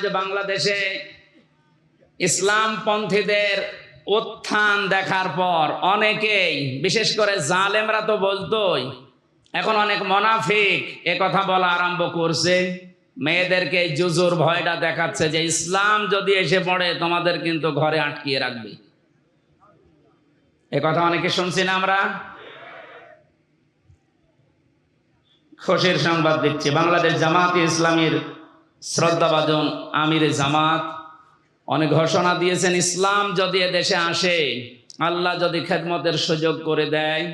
আজ বাংলাদেশে ইসলাম পন্থীদের উত্থান দেখার পর অনেকেই, বিশেষ করে জালেমরা তো বলতোই, এখন অনেক মনাফিক এ কথা বলা আরম্ভ করছে। মেয়েদেরকে জুজুর ভয়টা দেখাচ্ছে যে ইসলাম যদি এসে পড়ে, তোমাদের কিন্তু ঘরে আটকিয়ে রাখবে। এ কথা অনেকে শুনছি না আমরা? খুশির সংবাদ দিচ্ছি। বাংলাদেশ জামাত ইসলামীর শ্রদ্ধাভাজন আমির জামাত। অনেক ঘোষণা দিয়েছেন, ইসলাম যদি দেশে আসে, আল্লাহ যদি খেদমতের সুযোগ করে দেয়,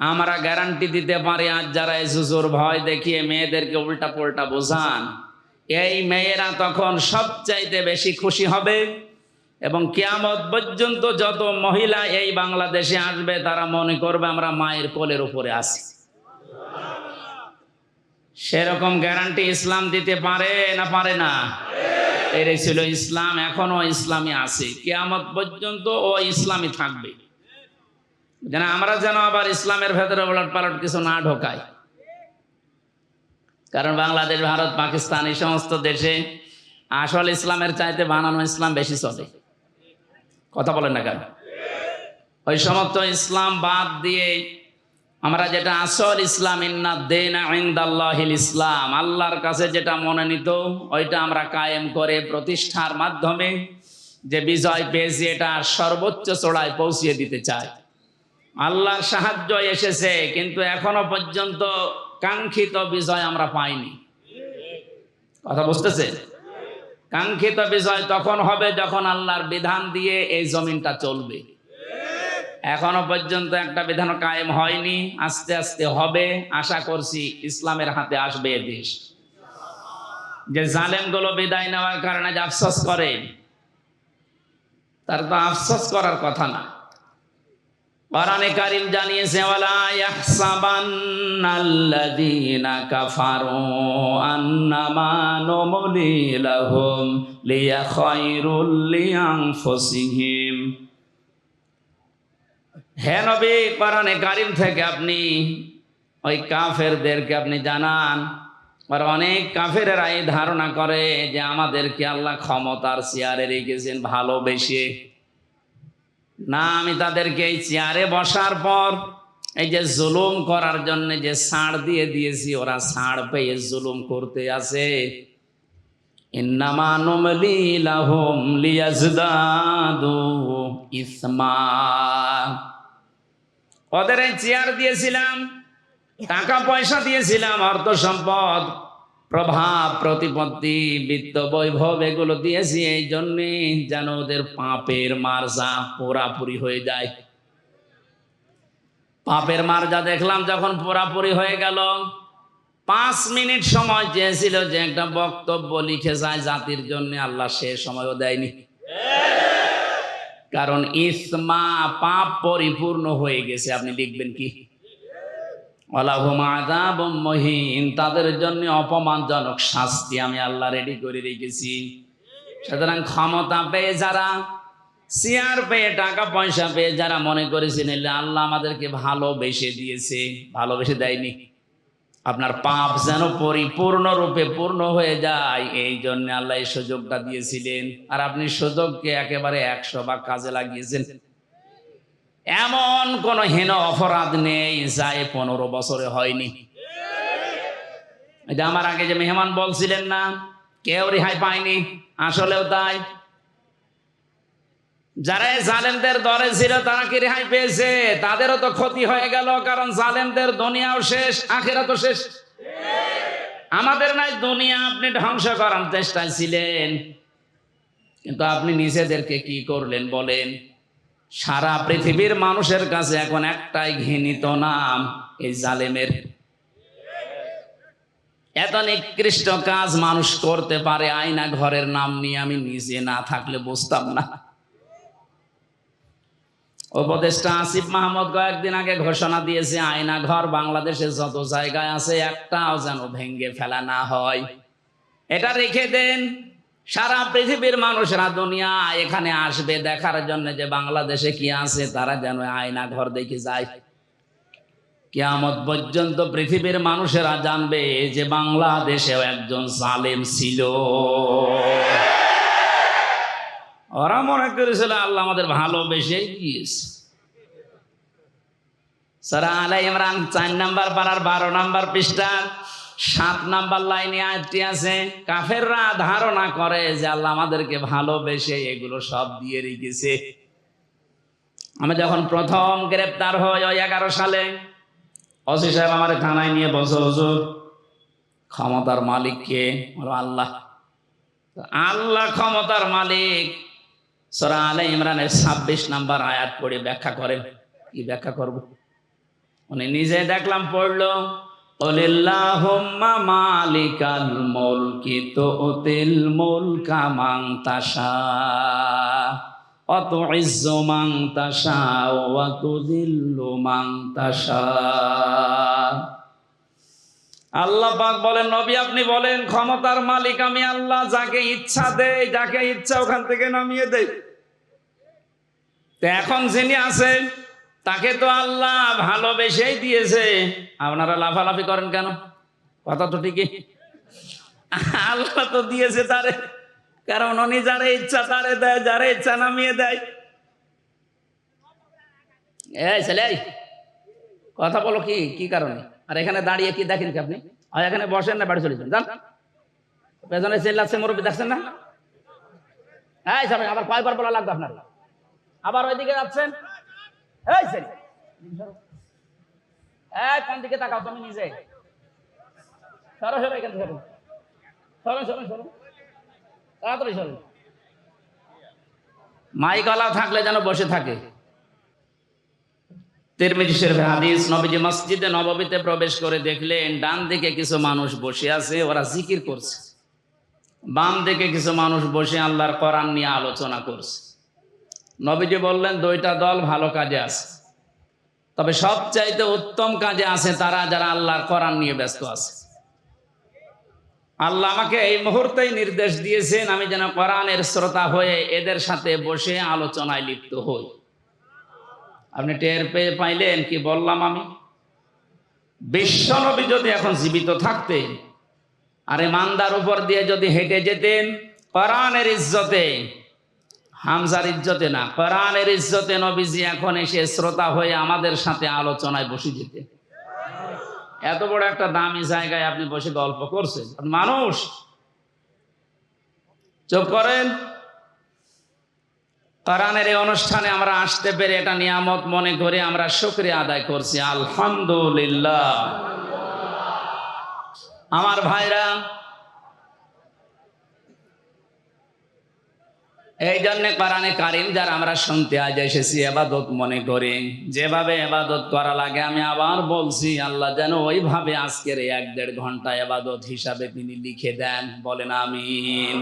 আমরা গ্যারান্টি দিতে পারি। আজ যারা এই জুজুর ভয় দেখিয়ে মেয়েদেরকে উল্টা পোল্টা বোঝান, এই মেয়েরা তখন সবচাইতে বেশি খুশি হবে এবং কিয়ামত পর্যন্ত যত মহিলা এই বাংলাদেশে আসবে, তারা মনে করবে আমরা মায়ের কোলের উপরে আছি। সেরকম গ্যারান্টি ইসলাম দিতে পারে না পারে না? এটাই ছিল ইসলাম, এখনও ইসলামী আছে। কেয়ামত পর্যন্ত ও ইসলামী থাকবে। যেন আমরা যেন আবার ইসলামের ভেতরে ওলট পালট কিছু না ঢোকাই। কারণ বাংলাদেশ, ভারত, পাকিস্তান এই সমস্ত দেশে আসল ইসলামের চাইতে বানানো ইসলাম বেশি চলে। কথা বলেন না কেন? ওই সমস্ত ইসলাম বাদ দিয়ে আমরা যেটা আসল ইসলাম দেন ইন্দাল্লাহিল ইসলাম। আল্লাহর কাছে যেটা মনে নিত ওইটা আমরা কায়েম করে প্রতিষ্ঠার মাধ্যমে যে বিজয় পেয়েছি, এটা সর্বোচ্চ চড়ায় পৌঁছিয়ে দিতে চাই। আল্লাহর সাহায্য এসেছে, কিন্তু এখনও পর্যন্ত কাঙ্ক্ষিত বিজয় আমরা পাইনি। কথা বুঝতেছে? কাঙ্ক্ষিত বিজয় তখন হবে যখন আল্লাহর বিধান দিয়ে এই জমিনটা চলবে। এখনও পর্যন্ত একটা বিধান কায়েম হয়নি, আস্তে আস্তে হবে। আশা করছি ইসলামের হাতে আসবে এ দেশ। যে জালেমগুলো বিদায় নেওয়ার কারণে যে আফসোস করে, তার তো আফসোস করার কথা না। কোরআনে কারিম জানিয়েছে হে নবী, কোরআনে কারিম থেকে আপনি ওই কাফেরদেরকে আপনি জানান। আর অনেক কাফেরেরা এই ধারণা করে যে আমাদেরকে আল্লাহ ক্ষমতার চেয়ারে রেখেছেন ভালোবেসে। না, আমি তাদেরকে এই চেয়ারে বসার পর এই যে জুলুম করার জন্য যে ছাড় দিয়ে দিয়েছি, ওরা ছাড় পেয়ে জুলুম করতে আছে। ইন্নামা নুমলি লাহুম লিয়াজদাদু ইসমা। ওদের এই চেয়ার দিয়েছিলাম, টাকা পয়সা দিয়েছিলাম অর্থ সম্পদ প্রভাব, প্রতিপত্তি, বিত্ত বৈভব, এগুলো দিয়েছি। এই জন্যে যেন ওদের পাপের মার্জা পুরাপুরি হয়ে যায়। পাপের মার্জা দেখলাম যখন পুরাপুরি হয়ে গেল, পাঁচ মিনিট সময় চেয়েছিল যে একটা বক্তব্য লিখে যায় জাতির জন্য, আল্লাহ সে সময়ও দেয়নি। কারণ ইসমা পাপ পরিপূর্ণ হয়ে গেছে, আপনি লিখবেন কি? মহিন, তাদের জন্য অপমানজনক শাস্তি আমি আল্লাহ রেডি করে রেখেছি। সুতরাং ক্ষমতা পেয়ে যারা চেয়ার পেয়ে, টাকা পয়সা পেয়ে যারা মনে করেছেন আল্লাহ আমাদেরকে ভালোবেসে দিয়েছে। ভালোবেসে দেয়নি। আপনার পাপ যেন পরিপূর্ণ রূপে পূর্ণ হয়ে যায়, এই জন্য আল্লাহ এই সুযোগটা দিয়েছিলেন। আর আপনি সুযোগকে একেবারে একশো ভাগ কাজে লাগিয়েছেন। এমন কোন হীন অপরাধ নেই যায় পনেরো বছরে হয়নি। আমার আগে যে মেহমান বলছিলেন না কেউ রেহাই পায়নি, আসলেও তাই। যারা জালেমদের দরে ছিল, তারা কি রেহাই পেয়েছে? তাদেরও তো ক্ষতি হয়ে গেল, কারণ জালেমদের দুনিয়াও শেষ আখেরা তো শেষ। আমাদের নাই দুনিয়া, আপনি ধ্বংস করার চেষ্টায় ছিলেন। কিন্তু আপনি নিজেদেরকে কি করলেন বলেন? সারা পৃথিবীর মানুষের কাছে এখন একটাই ঘৃণিত নাম, এই জালেমের। এত নিকৃষ্ট কাজ মানুষ করতে পারে, আয়না ঘরের নাম নিয়ে আমি নিজে না থাকলে বুঝতাম না। উপদেষ্টা আসিফ মাহমুদ কয়েকদিন আগে ঘোষণা দিয়েছে, আয়না ঘর বাংলাদেশে যত জায়গায় আছে একটাও যেন ভেঙ্গে ফেলা না হয়। এটা রেখে দেন, সারা পৃথিবীর মানুষরা দুনিয়া এখানে আসবে দেখার জন্য যে বাংলাদেশে কি আছে, তারা যেন আয়না ঘর দেখে যায়। কিয়ামত পর্যন্ত পৃথিবীর মানুষেরা জানবে যে বাংলাদেশেও একজন সালেম ছিল। ওরা মনে করেছিল আল্লাহ আমাদের ভালোবেসে গিয়েছে। সারা আলাই ইমরান চার নাম্বার পাড়ার বারো নাম্বার পৃষ্ঠা সাত নাম্বার লাইনে আয়াতটি আছে, কাফেররা ধারণা করে যে আল্লাহ আমাদেরকে ভালোবেসে এগুলো সব দিয়ে রেখেছে। আমি যখন প্রথম গ্রেপ্তার হই ওই এগারো সালে অসি সাহেব আমার থানায় নিয়ে বসে হুজুর, ক্ষমতার মালিক কে আল্লাহ। আল্লাহ ক্ষমতার মালিক সরা আলে ইমরানের ছাব্বিশ নাম্বার আয়াত পড়ে ব্যাখ্যা করেন। কি ব্যাখ্যা করব? উনি নিজে দেখলাম পড়ল মালিকাল তাশা তাশা তাশা। আল্লাহ পাক বলেন, নবী আপনি বলেন, ক্ষমতার মালিক আমি আল্লাহ, যাকে ইচ্ছা দেই যাকে ইচ্ছা ওখান থেকে নামিয়ে দেই তো এখন যিনি আছেন, তাকে তো আল্লাহ ভালোবেসেই দিয়েছে। আপনারা লাফালাফি করেন কেন? কথা তো ঠিকই। আল্লাহ তো দিয়েছে তারে, কারণ উনি যারে ইচ্ছা তারে দেয়, যারে ইচ্ছা নামিয়ে দেয়। এই ছেলে, কথা বলো কি কি কারণে? আর এখানে দাঁড়িয়ে কি দেখেন কি আপনি? আর এখানে বসেন না, বাড়ি চলে যান। যান। পেছনে চেল্লাচ্ছে মুরব্বী দেখছেন না? সবাই আবার কয়বার বলা লাগবে আপনার? আবার ওইদিকে যাচ্ছেন? এই ছেলে এই, কোন দিকে তাকাও তুমি নিজে? সরো সরো এখান থেকে। সরো সরো সরো। তাড়াতাড়ি সরো। থাকলে যেন বসে থাকে। তিরমিজি শরীফের হাদিস, নবীজি মসজিদে নববীতে প্রবেশ করে দেখলেন, ডান দিকে কিছু মানুষ বসে আছে, ওরা জিকির করছে। বাম দিকে কিছু মানুষ বসে আল্লাহর কোরআন নিয়ে আলোচনা করছে। নবীজি বললেন, দুইটা দল ভালো কাজে আছে। তবে সবচাইতে উত্তম কাজে আছে তারা যারা আল্লাহর কোরআন নিয়ে ব্যস্ত আছে। আল্লাহ আমাকে এই মুহূর্তেই নির্দেশ দিয়েছেন, আমি যেন কোরআনের শ্রোতা হয়ে এদের সাথে বসে আলোচনায় লিপ্ত হই। আপনি টের পেয়ে পাইলেন কি বললাম আমি? বিশ্বনবী যদি এখন জীবিত থাকতেন আর মান্দার উপর দিয়ে যদি হেঁটে যেতেন, কোরআনের ইজ্জতে, হামজার ইজ্জতে না, কোরআনের ইজ্জতে নবীজি এখন এসে শ্রোতা হয়ে আমাদের সাথে আলোচনায় বসে যেতে এত বড় একটা দামি জায়গায় আপনি বসে গল্প করছেন। মানুষ, চুপ করেন। কোরআনের এই অনুষ্ঠানে আমরা আসতে পেরে এটা নিয়ামত মনে করে আমরা শুক্রিয়া আদায় করছি। আলহামদুলিল্লাহ। আমার ভাইরা, এই জন্য কোরআনে কারিম যারা আমরা শুনতে আজ এসেছি এবাদত মনে করি। যেভাবে এবাদত করা লাগে, আমি আবার বলছি, আল্লাহ যেন ওইভাবে আজকের এক দেড় ঘণ্টা এবাদত হিসাবে তিনি লিখে দেন। বলেন আমিন।